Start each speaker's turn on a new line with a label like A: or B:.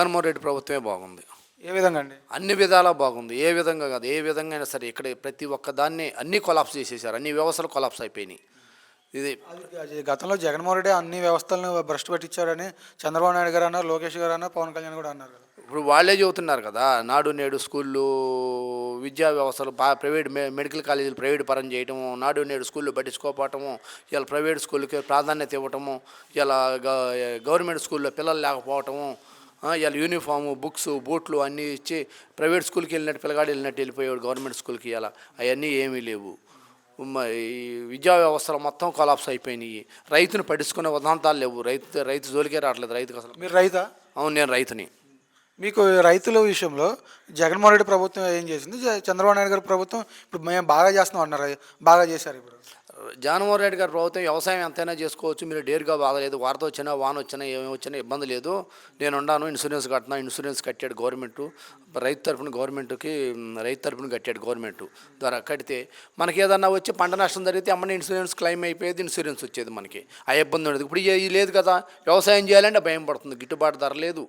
A: జగన్మోహన్ రెడ్డి ప్రభుత్వమే బాగుంది.
B: ఏ విధంగా అండి?
A: అన్ని విధాలా బాగుంది. ఏ విధంగా కాదు ఏ విధంగా అయినా సరే ఇక్కడ ప్రతి ఒక్క దాన్ని అన్ని కొలాప్స్ చేసేసారు. అన్ని వ్యవస్థలు కొలాప్స్ అయిపోయినాయి. ఇది
B: గతంలో జగన్మోహన్ రెడ్డి అన్ని వ్యవస్థలను భ్రష్టు పట్టించారని చంద్రబాబు నాయుడు గారు అన్నారు లోకేష్ గారు అన్నారు పవన్ కళ్యాణ్ కూడా అన్నారు కదా.
A: ఇప్పుడు వాళ్ళే చెబుతున్నారు కదా నాడు నేడు స్కూళ్ళు విద్యా వ్యవస్థలు బా ప్రైవేట్ మెడికల్ కాలేజీలు ప్రైవేట్ పరం చేయటము నాడు నేడు స్కూళ్ళు పట్టించుకోకపోవటము ఇలా ప్రైవేట్ స్కూళ్ళకి ప్రాధాన్యత ఇవ్వటము ఇలా గవర్నమెంట్ స్కూల్లో పిల్లలు లేకపోవటము ఇలా యూనిఫాము బుక్స్ బూట్లు అన్నీ ఇచ్చి ప్రైవేట్ స్కూల్కి వెళ్ళినట్టు పిల్లగాడు వెళ్ళినట్టు వెళ్ళిపోయాడు గవర్నమెంట్ స్కూల్కి ఇలా అవన్నీ ఏమీ లేవు. విద్యా వ్యవస్థలు మొత్తం కొలాప్స్ అయిపోయినాయి. రైతును పట్టించుకునే ఉదాంతాలు లేవు. రైతు రైతు జోలికే రావట్లేదు రైతుకు అసలు.
B: మీరు రైతా?
A: అవును నేను రైతుని.
B: మీకు రైతుల విషయంలో జగన్మోహన్ రెడ్డి ప్రభుత్వం ఏం చేసింది? చంద్రబాబు నాయుడు గారి ప్రభుత్వం ఇప్పుడు మేము బాగా చేస్తున్నాం అన్నారు. బాగా చేశారు ఇప్పుడు.
A: జగన్మోహన్ రెడ్డి గారి ప్రభుత్వం వ్యవసాయం ఎంతైనా చేసుకోవచ్చు మీరు డేరుగా బాగలేదు వారత వచ్చినా వాన వచ్చినా ఏమి వచ్చినా ఇబ్బంది లేదు. నేను ఉన్నాను ఇన్సూరెన్స్ కట్టినా ఇన్సూరెన్స్ కట్టాడు గవర్నమెంట్. రైతు తరపున గవర్నమెంట్కి రైతు తరపున కట్టాడు గవర్నమెంట్ ద్వారా కడితే మనకి ఏదన్నా వచ్చి పంట నష్టం జరిగితే అమ్మని ఇన్సూరెన్స్ క్లెయిమ్ అయిపోయేది ఇన్సూరెన్స్ వచ్చేది మనకి. ఆ ఇబ్బంది ఉండదు. ఇప్పుడు ఇది లేదు కదా వ్యవసాయం చేయాలంటే భయం పడుతుంది గిట్టుబాటు ధర లేదు.